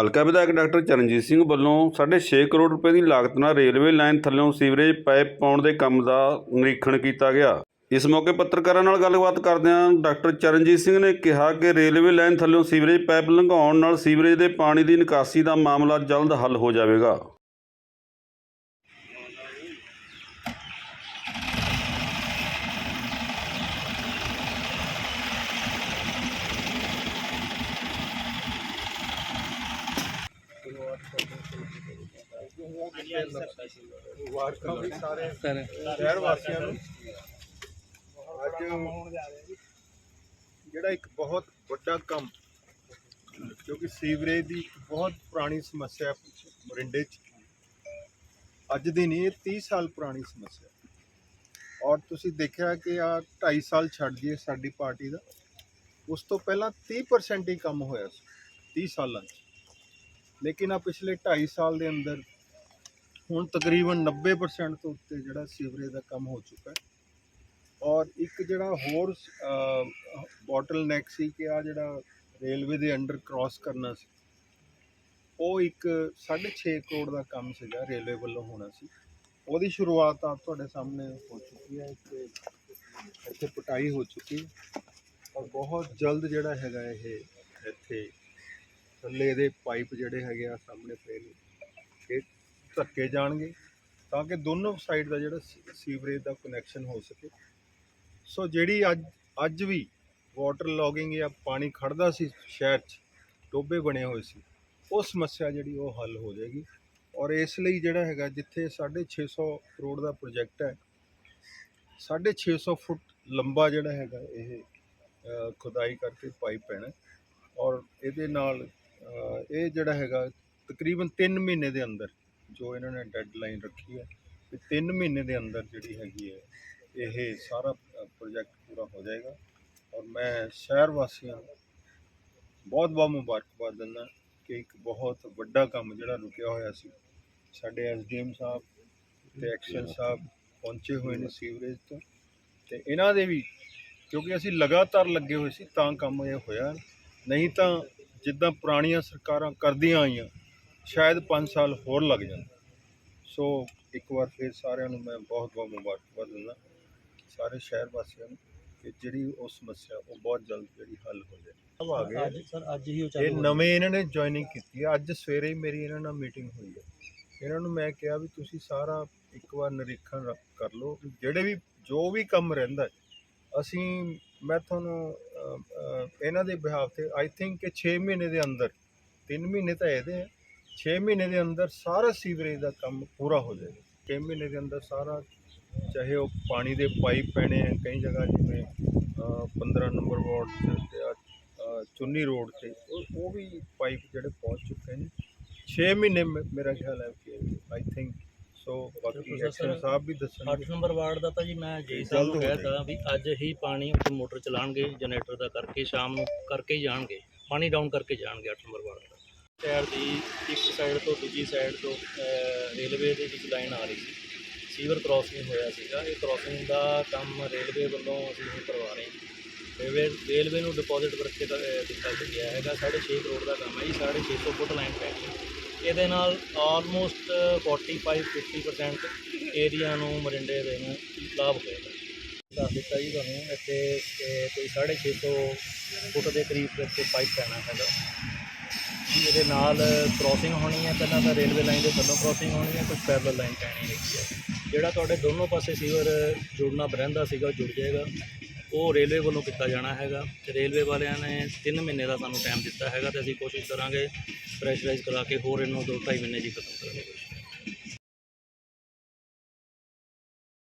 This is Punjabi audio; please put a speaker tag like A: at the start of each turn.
A: ਹਲਕਾ ਵਿਧਾਇਕ ਡਾਕਟਰ ਚਰਨਜੀਤ ਸਿੰਘ ਵੱਲੋਂ 6.5 ਕਰੋੜ ਰੁਪਏ ਦੀ ਲਾਗਤ ਨਾਲ ਰੇਲਵੇ ਲਾਈਨ ਥੱਲੇੋਂ ਸੀਵਰੇਜ ਪਾਈਪ ਪਾਉਣ ਦੇ ਕੰਮ ਦਾ ਨਿਰੀਖਣ ਕੀਤਾ ਗਿਆ। ਇਸ ਮੌਕੇ ਪੱਤਰਕਾਰਾਂ ਨਾਲ ਗੱਲਬਾਤ ਕਰਦਿਆਂ ਡਾਕਟਰ ਚਰਨਜੀਤ ਸਿੰਘ ਨੇ ਕਿਹਾ ਕਿ ਰੇਲਵੇ ਲਾਈਨ ਥੱਲੇੋਂ ਸੀਵਰੇਜ ਪਾਈਪ ਲੰਘਾਉਣ ਨਾਲ ਸੀਵਰੇਜ ਦੇ ਪਾਣੀ ਦੀ ਨਿਕਾਸੀ ਦਾ ਮਾਮਲਾ ਜਲਦ ਹੱਲ ਹੋ ਜਾਵੇਗਾ।
B: ਵਾਰਕਾਂ ਵੀ ਸਾਰੇ ਸ਼ਹਿਰ ਵਾਸੀਆਂ ਨੂੰ ਅੱਜ ਜਿਹੜਾ ਇੱਕ ਬਹੁਤ ਵੱਡਾ ਕੰਮ, ਕਿਉਂਕਿ ਸੀਵਰੇਜ ਦੀ ਇੱਕ ਬਹੁਤ ਪੁਰਾਣੀ ਸਮੱਸਿਆ ਮੋਰਿੰਡੇ 'ਚ। ਅੱਜ ਦੀ ਨਹੀਂ, ਇਹ 30 ਸਾਲ ਪੁਰਾਣੀ ਸਮੱਸਿਆ ਔਰ ਤੁਸੀਂ ਦੇਖਿਆ ਕਿ ਆ 2.5 ਸਾਲ ਛੱਡ ਜੀਏ ਸਾਡੀ ਪਾਰਟੀ ਦਾ। ਉਸ ਤੋਂ ਪਹਿਲਾਂ 30% ਹੀ ਕੰਮ ਹੋਇਆ ਸੀ 30 ਸਾਲਾਂ 'ਚ। ਲੇਕਿਨ ਆ ਪਿਛਲੇ 2.5 ਸਾਲ ਦੇ ਅੰਦਰ ਹੁਣ ਤਕਰੀਬਨ 90% ਤੋਂ ਉੱਤੇ ਜਿਹੜਾ ਸੀਵਰੇਜ ਦਾ ਕੰਮ ਹੋ ਚੁੱਕਾ ਹੈ। ਔਰ ਇੱਕ ਜਿਹੜਾ ਹੋਰ ਬੋਟਲ ਨੈਕ ਸੀ ਕਿ ਆ ਜਿਹੜਾ ਰੇਲਵੇ ਦੇ ਅੰਡਰ ਕ੍ਰਾਸ ਕਰਨਾ ਸੀ, ਉਹ ਇੱਕ 6.5 ਕਰੋੜ ਦਾ ਕੰਮ ਸੀਗਾ ਰੇਲਵੇ ਵੱਲੋਂ ਹੋਣਾ ਸੀ। ਉਹਦੀ ਸ਼ੁਰੂਆਤ ਆ ਤੁਹਾਡੇ ਸਾਹਮਣੇ ਹੋ ਚੁੱਕੀ ਹੈ ਇੱਥੇ ਇੱਥੇ ਪਟਾਈ ਹੋ ਚੁੱਕੀ ਔਰ ਬਹੁਤ ਜਲਦ ਜਿਹੜਾ ਹੈਗਾ ਇਹ ਇੱਥੇ ਥੱਲੇ ਦੇ ਪਾਈਪ ਜਿਹੜੇ ਹੈਗੇ ਆ ਸਾਹਮਣੇ ਪਏ ਨੇ ਇਹ ਧੱਕੇ ਜਾਣਗੇ ਤਾਂ ਕਿ ਦੋਨੋਂ ਸਾਈਡ ਦਾ ਜਿਹੜਾ ਸੀਵਰੇਜ ਦਾ ਕਨੈਕਸ਼ਨ ਹੋ ਸਕੇ। ਸੋ ਜਿਹੜੀ ਅੱਜ ਅੱਜ ਵੀ ਵਾਟਰ ਲੌਗਿੰਗ ਜਾਂ ਪਾਣੀ ਖੜਦਾ ਸੀ ਸ਼ਹਿਰ 'ਚ ਟੋਬੇ ਬਣੇ ਹੋਏ ਸੀ, ਉਹ ਸਮੱਸਿਆ ਜਿਹੜੀ ਉਹ ਹੱਲ ਹੋ ਜਾਏਗੀ। ਔਰ ਇਸ ਲਈ ਜਿਹੜਾ ਹੈਗਾ, ਜਿੱਥੇ 650 ਕਰੋੜ ਦਾ ਪ੍ਰੋਜੈਕਟ ਹੈ 650 ਫੁੱਟ ਲੰਬਾ ਜਿਹੜਾ ਹੈਗਾ ਇਹ ਖੁਦਾਈ ਕਰਕੇ ਪਾਈਪ ਪੈਣਾ ਔਰ ਇਹਦੇ ਨਾਲ ਇਹ ਜਿਹੜਾ ਹੈਗਾ, ਤਕਰੀਬਨ 3 ਮਹੀਨੇ ਦੇ ਅੰਦਰ ਜੋ ਇਹਨਾਂ ਨੇ ਡੈਡਲਾਈਨ ਰੱਖੀ ਹੈ ਕਿ 3 ਮਹੀਨੇ ਦੇ ਅੰਦਰ ਜਿਹੜੀ ਹੈਗੀ ਹੈ, ਇਹ ਸਾਰਾ ਪ੍ਰੋਜੈਕਟ ਪੂਰਾ ਹੋ ਜਾਏਗਾ। ਔਰ ਮੈਂ ਸ਼ਹਿਰ ਵਾਸੀਆਂ ਨੂੰ ਬਹੁਤ ਬਹੁਤ ਮੁਬਾਰਕਬਾਦ ਦਿੰਦਾ ਕਿ ਇੱਕ ਬਹੁਤ ਵੱਡਾ ਕੰਮ ਜਿਹੜਾ ਰੁਕਿਆ ਹੋਇਆ ਸੀ। ਸਾਡੇ ਐਸਡੀਐਮ ਸਾਹਿਬ ਤੇ ਐਕਸ਼ਨ ਸਾਹਿਬ ਪਹੁੰਚੇ ਹੋਏ ਨੇ ਸੀਵਰੇਜ ਤੋਂ। ਤੇ ਇਹਨਾਂ ਦੇ ਵੀ, ਕਿਉਂਕਿ ਅਸੀਂ ਲਗਾਤਾਰ ਲੱਗੇ ਹੋਏ ਸੀ ਤਾਂ ਕੰਮ ਇਹ ਹੋਇਆ। ਨਹੀਂ ਤਾਂ ਜਿੱਦਾਂ ਪੁਰਾਣੀਆਂ ਸਰਕਾਰਾਂ ਕਰਦੀਆਂ ਆਈਆਂ ਸ਼ਾਇਦ 5 ਸਾਲ ਹੋਰ ਲੱਗ ਜਾਂਦੇ ਸੋ ਇੱਕ ਵਾਰ ਫਿਰ ਸਾਰਿਆਂ ਨੂੰ ਮੈਂ ਬਹੁਤ ਬਹੁਤ ਮੁਬਾਰਕਬਾਦ ਦਿੰਦਾ। ਸਾਰੇ ਸ਼ਹਿਰ ਵਾਸੀਆਂ ਨੂੰ ਕਿ ਜਿਹੜੀ ਉਹ ਸਮੱਸਿਆ ਉਹ ਬਹੁਤ ਜਲਦ ਜਿਹੜੀ ਹੱਲ ਹੋ ਜਾਏ। ਸਭ ਆ ਗਏ।
C: ਅੱਜ ਸਰ ਅੱਜ ਹੀ ਉਹ
B: ਇਹ। ਨਵੇਂ ਇਹਨਾਂ ਨੇ ਜੁਆਇਨਿੰਗ ਕੀਤੀ ਹੈ ਅੱਜ ਸਵੇਰੇ ਹੀ ਮੇਰੀ ਇਹਨਾਂ ਨਾਲ ਮੀਟਿੰਗ ਹੋਈ ਹੈ ਇਹਨਾਂ ਨੂੰ ਮੈਂ ਕਿਹਾ ਵੀ ਤੁਸੀਂ ਸਾਰਾ ਇੱਕ ਵਾਰ ਨਿਰੀਖਣ ਕਰ ਲਓ ਜਿਹੜੇ ਵੀ ਜੋ ਵੀ ਕੰਮ ਰਹਿੰਦਾ ਅਸੀਂ ਮੈਂ ਤੁਹਾਨੂੰ ਇਹਨਾਂ ਦੇ ਬਿਹਾਫ ਤੇ ਆਈ ਥਿੰਕ ਕਿ 6 ਮਹੀਨੇ ਦੇ ਅੰਦਰ 3 ਮਹੀਨੇ ਤਾਂ ਇਹਦੇ ਹੈ 6 ਮਹੀਨੇ ਦੇ ਅੰਦਰ ਸਾਰਾ ਸੀਵਰੇਜ ਦਾ ਕੰਮ ਪੂਰਾ ਹੋ ਜਾਏਗਾ 6 ਮਹੀਨੇ ਦੇ ਅੰਦਰ ਸਾਰਾ ਚਾਹੇ ਉਹ ਪਾਣੀ ਦੇ ਪਾਈਪ ਪੈਣੇ ਹੈ ਕਈ ਜਗ੍ਹਾ ਜਿਵੇਂ ਅ, 15 ਨੰਬਰ ਵਾਰਡ ਤੇ ਆ ਚੁੰਨੀ ਰੋਡ ਤੇ ਉਹ ਵੀ ਪਾਈਪ ਜਿਹੜੇ ਪਹੁੰਚ ਚੁੱਕੇ ਨੇ। 6 ਮਹੀਨੇ ਮੇਰਾ ਖਿਆਲ ਹੈ ਕਿ ਆਈ ਥਿੰਕ ਸੋ ਬਾਕੀ ਐਕਸ਼ਨ। ਸਾਹਿਬ ਵੀ
C: ਅੱਠ
B: ਦੱਸਣਗੇ
C: ਨੰਬਰ ਵਾਰਡ ਦਾ ਤਾਂ ਜੀ ਮੈਂ ਜੀ ਸਾਹਿਬ ਨੂੰ
B: ਹੋ
C: ਕਹਿ ਤਾ ਵੀ ਅੱਜ ਹੀ ਪਾਣੀ ਉੱਤੇ ਮੋਟਰ ਚਲਾਣਗੇ ਜਨਰੇਟਰ ਦਾ ਕਰਕੇ ਸ਼ਾਮ ਨੂੰ ਕਰਕੇ ਹੀ ਜਾਣਗੇ। ਪਾਣੀ ਡਾਊਨ ਕਰਕੇ ਜਾਣਗੇ 8 ਨੰਬਰ ਵਾਰਡ। ਸ਼ਹਿਰ ਦੀ ਇੱਕ ਸਾਈਡ ਤੋਂ ਦੂਜੀ ਸਾਈਡ ਤੋਂ ਰੇਲਵੇ ਦੇ ਵਿੱਚ ਲਾਈਨ ਆ ਰਹੀ ਸੀ। ਸੀਵਰ ਕ੍ਰਾਸਿੰਗ ਹੋਇਆ ਸੀਗਾ। ਇਹ ਕ੍ਰਾਸਿੰਗ ਦਾ ਕੰਮ ਰੇਲਵੇ ਵੱਲੋਂ ਅਸੀਂ ਹੁਣ ਕਰਵਾ ਰਹੇ ਹਾਂ। ਰੇਲਵੇ ਰੇਲਵੇ ਨੂੰ ਡਿਪੋਜ਼ਿਟ ਕਰਕੇ ਦਿੱਤਾ ਗਿਆ ਹੈਗਾ। 6.5 ਕਰੋੜ ਦਾ ਕੰਮ ਹੈ ਜੀ 650 ਫੁੱਟ ਲਾਈਨ ਪੈਣੀ ਹੈ। ਇਹਦੇ ਨਾਲ ਆਲਮੋਸਟ 45 50% ਏਰੀਆ ਨੂੰ ਮਰਿੰਡੇ ਦੇ ਨੂੰ ਲਾਭ ਹੋਏਗਾ ਦੱਸ ਦਿੱਤਾ ਜੀ ਤੁਹਾਨੂੰ ਇੱਥੇ ਅਹ, ਕੋਈ 650 ਫੁੱਟ ਦੇ ਕਰੀਬ ਇੱਥੇ ਪਾਈਪ ਪੈਣਾ ਹੈਗਾ। ਜੀ ਇਹਦੇ ਨਾਲ ਕ੍ਰਾਸਿੰਗ ਹੋਣੀ ਹੈ ਪਹਿਲਾਂ ਤਾਂ ਰੇਲਵੇ ਲਾਈਨ ਦੇ ਥੱਲੋਂ ਕ੍ਰਾਸਿੰਗ ਹੋਣੀ ਹੈ ਕੁਝ ਪੈਰਲਲ ਲਾਈਨ ਪੈਣੀ ਹੈਗੀ ਹੈ ਜਿਹੜਾ ਤੁਹਾਡੇ ਦੋਨੋਂ ਪਾਸੇ ਸੀਵਰ ਜੁੜਨਾ ਬਰੰਦਾ ਸੀਗਾ, ਉਹ ਜੁੜ ਜਾਏਗਾ। ਉਹ ਰੇਲਵੇ ਵੱਲੋਂ ਕੀਤਾ ਜਾਣਾ ਹੈਗਾ ਤੇ ਰੇਲਵੇ ਵਾਲਿਆਂ ਨੇ 3 ਮਹੀਨੇ ਦਾ ਸਾਨੂੰ ਟਾਈਮ ਦਿੱਤਾ ਹੈਗਾ ਤੇ ਅਸੀਂ ਕੋਸ਼ਿਸ਼ ਕਰਾਂਗੇ ਪ੍ਰੈਸ਼ਰਾਈਜ਼ ਕਰਾ ਕੇ ਹੋਰ ਇਹਨੂੰ ਦੋ ਢਾਈ ਮਹੀਨੇ ਜੀ ਖਤਮ ਕਰਾਂਗੇ